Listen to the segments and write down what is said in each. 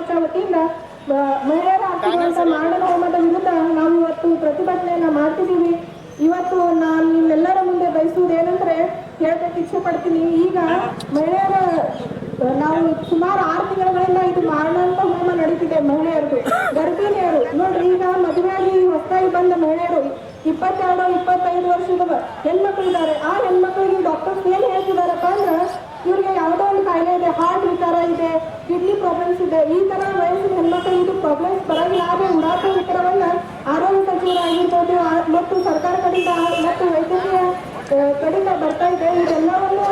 ಮೋರ್ಚಾ ವತಿಯಿಂದ ಮಹಿಳೆಯರ ಆಗ್ತಿರುವಂತ ಮಾರಣ ಹೋಮದ ವಿರುದ್ಧ ನಾವು ಇವತ್ತು ಪ್ರತಿಭಟನೆಯನ್ನ ಮಾಡ್ತಿದ್ದೀವಿ. ಇವತ್ತು ನಾನು ನಿಮ್ಮೆಲ್ಲರ ಮುಂದೆ ಬಯಸುವುದು ಏನಂದ್ರೆ ಹೇಳ್ಬೇಕು ಇಚ್ಛೆ ಪಡ್ತೀನಿ. ಈಗ ಮಹಿಳೆಯರ ನಾವು ಸುಮಾರು ಆರು ತಿಂಗಳಿಂದ ಇದು ಮಾರಣಾಂತ ಹೋಮ ನಡೀತಿದೆ ಮಹಿಳೆಯರದು. ಗರ್ಭಿಣಿಯರು. ನೋಡ್ರಿ ಈಗ ಮದುವೆಯಾಗಿ ಹೊಸದಾಗಿ ಬಂದ ಮಹಿಳೆಯರು ಇಪ್ಪತ್ತೆರಡು ಇಪ್ಪತ್ತೈದು ವರ್ಷದ ಹೆಣ್ಮಕ್ಳು ಪ್ರಾಬ್ಲಮ್ಸ್ ಇದೆ. ಈ ತರ ವಯಸ್ಸಿನ ಹೆಣ್ಮಕ್ಳಿಗೆ ಪ್ರಾಬ್ಲಮ್ಸ್ ಬರಂಗಿಲ್ಲ ಆದ್ರೆ ಉಡಾಟ ವಿಚಾರವನ್ನ ಆರೋಗ್ಯ ಸಚಿವರಾಗಿರ್ಬೋದು ಮತ್ತು ಸರ್ಕಾರ ಕಡೆಯಿಂದ ಮತ್ತು ವೈದ್ಯಕೀಯ ಕಡೆಯಿಂದ ಬರ್ತಾ ಇದೆ. ಇದೆಲ್ಲವನ್ನು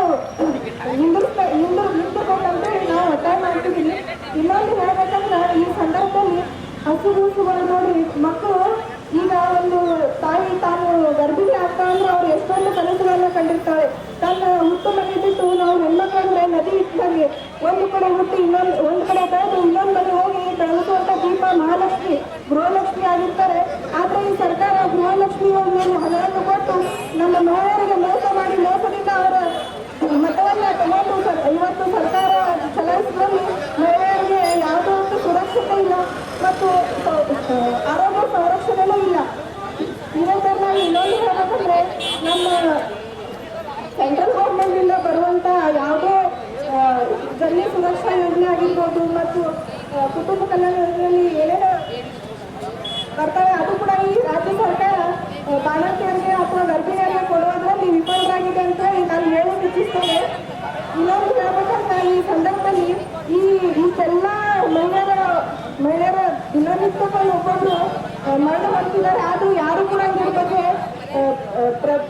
ಹಿಂದಿರ್ಸ್ತಾ ಹಿಂದಿರ್ ನಿಂತಿರ್ಬೇಕಂತ ಹೇಳಿ ನಾವು ಒತ್ತಾಯ ಮಾಡ್ತಿದ್ದೀವಿ. ಇನ್ನೊಂದು ಹೇಳ್ಬೇಕಂದ್ರೆ ಈ ಸಂದರ್ಭದಲ್ಲಿ ಹಸುಗೂಸುಗಳು ನೋಡಿ, ಮಕ್ಕಳು ಈಗ ಒಂದು ತಾಯಿ ತಾನು ಗರ್ಭಿಣಿ ಆಗ್ತಾ ಅಂದ್ರೆ ಅವ್ರು ಎಷ್ಟೊಂದು ಕನಸುಗಳನ್ನ ಕಂಡಿರ್ತಾಳೆ. ತನ್ನ ಉತ್ತಮ ಬಿಟ್ಟು ನಾವು ಹೆಣ್ಮಕ್ಳಂದ್ರೆ ನದಿ ಇಟ್ಟಾಗೆ ಒಂದು ಕಡೆ ಹುಟ್ಟಿ ಇನ್ನೊಂದು ಒಂದು ಕಡೆ ಹೋಗಿ ಇನ್ನೊಂದು ಕಡೆ ಹೋಗಿ ಬೆಳೆಸುವಂತ ದೀಪ ಮಹಾಲಕ್ಷ್ಮಿ, ಗೃಹಲಕ್ಷ್ಮಿ ಆಗಿರ್ತಾರೆ. ಆದ್ರೆ ಈ ಸರ್ಕಾರ ಗೃಹಲಕ್ಷ್ಮಿ ಹಣವನ್ನು ಕೊಟ್ಟು ನಮ್ಮ ಮಹಿಳೆಯರಿಗೆ ಮೋಸ ಮಾಡಿ ಮೋಸದಿಂದ ಅವರ ಮತವನ್ನ ತಗೊಂಡು ಸರ್- ಇವತ್ತು ಸರ್ಕಾರ ಚಲಾಯಿಸಿದಲ್ಲಿ ಮಹಿಳೆಯರಿಗೆ ಯಾವುದೋ ಒಂದು ಸುರಕ್ಷತೆ ಇಲ್ಲ ಮತ್ತು ಸ- ಆರೋಗ್ಯ ಸಂರಕ್ಷಣೆನೂ ಇಲ್ಲ ಇದೇ ಥರನಾಗಿ ಇನ್ನೊಂದು ಹೇಳ್ಬೇಕಂದ್ರೆ ನಮ್ಮ ಸೆಂಟ್ರಲ್ ಗೌರ್ಮೆಂಟ್ ಇಂದ ಬರುವಂತ ಯಾವುದೇ ಆ, ಜನ್ಯ ಸುರಕ್ಷಾ ಯೋಜನೆ ಆಗಿರ್ಬೋದು ಮತ್ತು ಕುಟುಂಬ ಕಲ್ಯಾಣದಲ್ಲಿ ಏನೇನು ಬರ್ತವೆ ಅದು ಕೂಡ ಈ ರಾಜ್ಯ ಸರ್ಕಾರ ಬಾಣಂತಿಯರಿಗೆ ಅಥವಾ ಗರ್ಭಿಣಿಯರಿಗೆ ಕೊಡುವುದರಲ್ಲಿ ವಿಫಲರಾಗಿದೆ ಅಂತ ನಾನು ಹೇಳಲು ಇಚ್ಛಿಸ್ತೇನೆ. ಇನ್ನೊಂದು ಹೇಳ್ಬೇಕಂತ ಈ ಸಂದರ್ಭದಲ್ಲಿ ಈ ಈಗೆಲ್ಲ ಮಹಿಳೆಯರ ಮಹಿಳೆಯರ ದಿನನಿತ್ಯದಲ್ಲಿ ಒಬ್ಬೊಬ್ರು ಆ, ಮರಣ ಬರ್ತಿದ್ದಾರೆ ಆದ್ರೂ ಯಾರು ಕೂಡ ಇದ್ರ ಬಗ್ಗೆ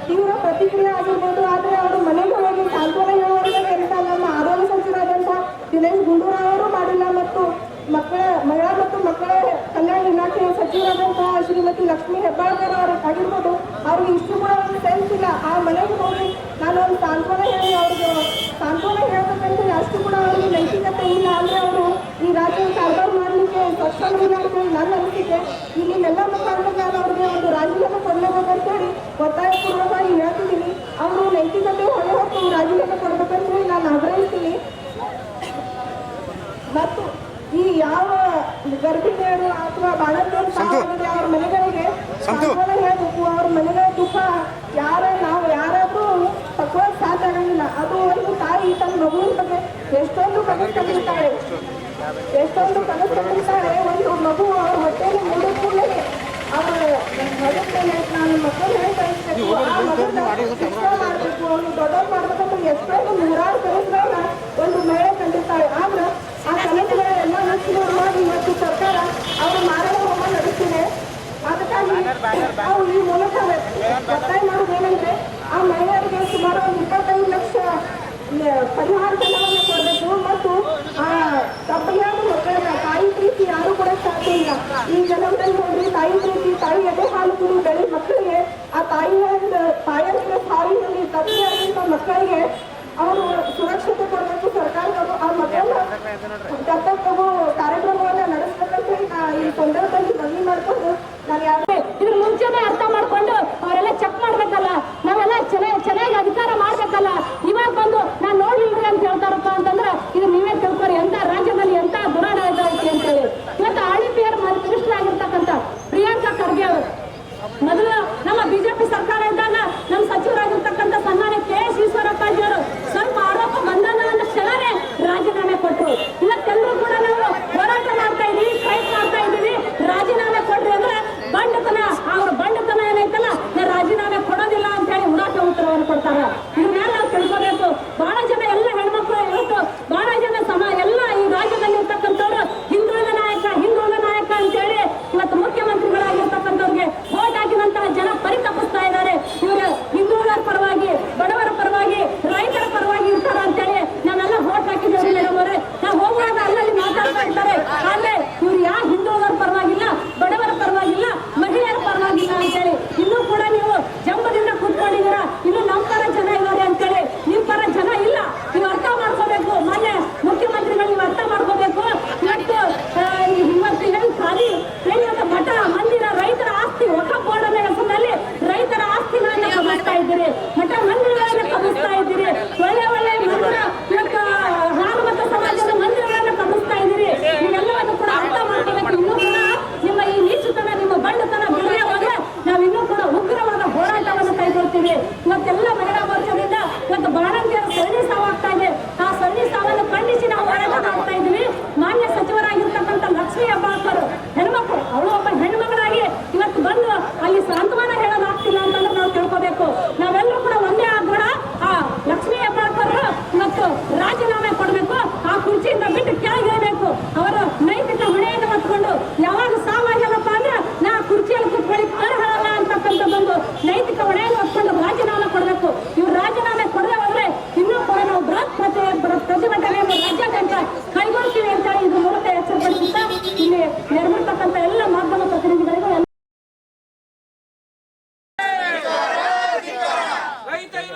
ತೀವ್ರ ಪ್ರತಿಕ್ರಿಯೆ ಆಗಿರ್ಬೋದು ಆದ್ರೆ ಅವರು ಮನೆಗೆ ಹೋಗಿ ಸಾಂತ್ವನ ಹೇಳುವಂತ ಕೆಲಸ ನಮ್ಮ ಆರೋಗ್ಯ ಸಚಿವರಾದಂತಹ ದಿನೇಶ್ ಗುಂಡೂರಾವ್ ಅವರು ಮಾಡಿಲ್ಲ ಮತ್ತು ಮಕ್ಕಳ, ಮಹಿಳಾ ಮತ್ತು ಮಕ್ಕಳ ಕಲ್ಯಾಣ ಇಲಾಖೆಯ ಸಚಿವರಾದಂತಹ ಶ್ರೀಮತಿ ಲಕ್ಷ್ಮೀ ಹೆಬ್ಬಾಳ್ಕರ್ ಅವರು ಆಗಿರ್ಬೋದು, ಅವ್ರಿಗೆ ಇಷ್ಟು ಕೂಡ ಒಂದು ಸೆನ್ಸ್ ಇಲ್ಲ. ಆ ಮನೆಗೆ ಹೋಗಿ ನಾನು ಒಂದು ಸಾಂತ್ವನ ಹೇಳಿ ಅವ್ರಿಗೆ, ಸಾಂತ್ವನ ಹೇಳ್ಬೇಕಂದ್ರೆ ಅಷ್ಟು ಕೂಡ ಅವ್ರಿಗೆ ನೈತಿಕತೆ ಇಲ್ಲ ಅಂದ್ರೆ ಅವರು ಈ ರಾಜ್ಯ ಕಾರ್ಬಾರ್ ಮಾಡಲಿಕ್ಕೆ ಸ್ವಚ್ಛ ಇಲ್ಲ ಅಂತ ಹೇಳಿ ನನ್ನ ಇಲ್ಲೆಲ್ಲ ಮುಖಾಂತರ ನಾನು ಅವ್ರಿಗೆ ಒಂದು ರಾಜೀನಾಮೆ ಒತ್ತಾಯ ಒತ್ತಾಯಪೂರ್ವಕವಾಗಿ ಹೇಳ್ತಿದ್ದೀನಿ. ಅವರು ನೈತಿಕತೆ ಹೊಳೆ ಹೊತ್ತು ರಾಜೀನಾಮೆ ಕೊಡ್ಬೇಕಂತ ಹೇಳಿ ನಾನು ಆಗ್ರಹಿಸ್ತೀನಿ ಮತ್ತು ಈ ಯಾವ ಗರ್ಭಿಣಿಯರು ಅಥವಾ ಬಾಣಂತಿಯರು ಸಾವನ್ನಪ್ಪಿದ್ರೆ ಅವ್ರ ಮನೆಗಳಿಗೆ ಸಾಂತ್ವನ ಹೇಳ್ಬೇಕು ಅವ್ರ ಮನೆಗಳ ದುಃಖ ಯಾರ ನಾವು ಯಾರಾದ್ರೂ ತಕ್ಕೋಕ್ ಸಾಧ್ಯ ಆಗಂಗಿಲ್ಲ ಅದು ಒಂದು ತಾಯಿ ತನ್ನ ಮಗುವಿನ ಬಗ್ಗೆ ಎಷ್ಟೊಂದು ಕನಸು ಕಂಡಿರ್ತಾಳೆ ಎಷ್ಟೊಂದು ಕನಸು ಕಂಡಿರ್ತಾಳೆ ಒಂದು ಮಗು ಅವ್ರ ಹೊಟ್ಟೆಯಲ್ಲಿ ಮೂಡಿದ ಕೂಡಲೇ ಅವರ ಮಗನ ನಾನು ಮಕ್ಕಳು ಹೇಳ್ತಾ ಇರ್ಬೇಕು ಆ ಮಗನ ಶಿಕ್ಷಣ ಮಾಡ್ಬೇಕು ಅವ್ನು ದೊಡ್ಡವ್ರು ಮಾಡ್ಬೇಕಂತ ಎಷ್ಟೊಂದು ನೂರಾರು ಕನಸುಗಳನ್ನ ಒಂದು ಮಹಿಳೆ ಕಂಡಿರ್ತಾಳೆ ಆದ್ರೆ ಆ ಕನಸುಗಳೆಲ್ಲ ನಚ್ಚಿನವ್ರು ಮಾಡಿ ಇವತ್ತು ಸರ್ಕಾರ ಅವರು ಮಾರಣ ಹೋಮ ನಡೆಸ್ತಿದೆ ಅದಕ್ಕಾಗಿ ನಾವು ಈ ಮೂಲಕ ಒತ್ತಾಯ ಮಾಡೋದು ಏನಂದ್ರೆ, ಆ ಮಹಿಳೆಯರಿಗೆ ಸುಮಾರು ಒಂದು ಇಪ್ಪತ್ತೈದು ಲಕ್ಷ ಪರಿಹಾರ ಧನವನ್ನು ಕೊಡಬೇಕು ಮತ್ತು, ಆ ತಪ್ಪಿಯಾದ ಮಕ್ಕಳನ್ನ ತಾಯಿ ಪ್ರೀತಿ ಯಾರು ಕೂಡ ಸಾಧ್ಯ ಇಲ್ಲ. ಈ ಜನರಲ್ಲಿ ನೋಡ್ರಿ ತಾಯಿ ಪ್ರೀತಿ, ತಾಯಿ ಎದೆ ಹಾಲು ಕುಡಿ ಬೆಳೆ ಮಕ್ಕಳಿಗೆ, ಆ ತಾಯಿಯ ತಾಯಿಯ ಸಾವಿನಲ್ಲಿ ತಪ್ಪಿಯಾಗಿರುವ ಮಕ್ಕಳಿಗೆ ಅವರು ಸುರಕ್ಷತೆ ಕೊಡಬೇಕು ಸರ್ಕಾರದವರು ಆ ಮಕ್ಕಳನ್ನ ದತ್ತಕ್ ಕಾರ್ಯಕ್ರಮವನ್ನ ನಡೆಸ್ಬೇಕಂತ ಈ ಸಂದರ್ಭದಲ್ಲಿ ಮನವಿ ಮಾಡಿಕೊಂಡು ನಾನು ಇದ್ರ ಮುಂಚೆನೆ ಅರ್ಥ ಮಾಡ್ಕೊಂಡು ಅವ್ರ Спасибо.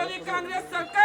कांग्रेस सरकार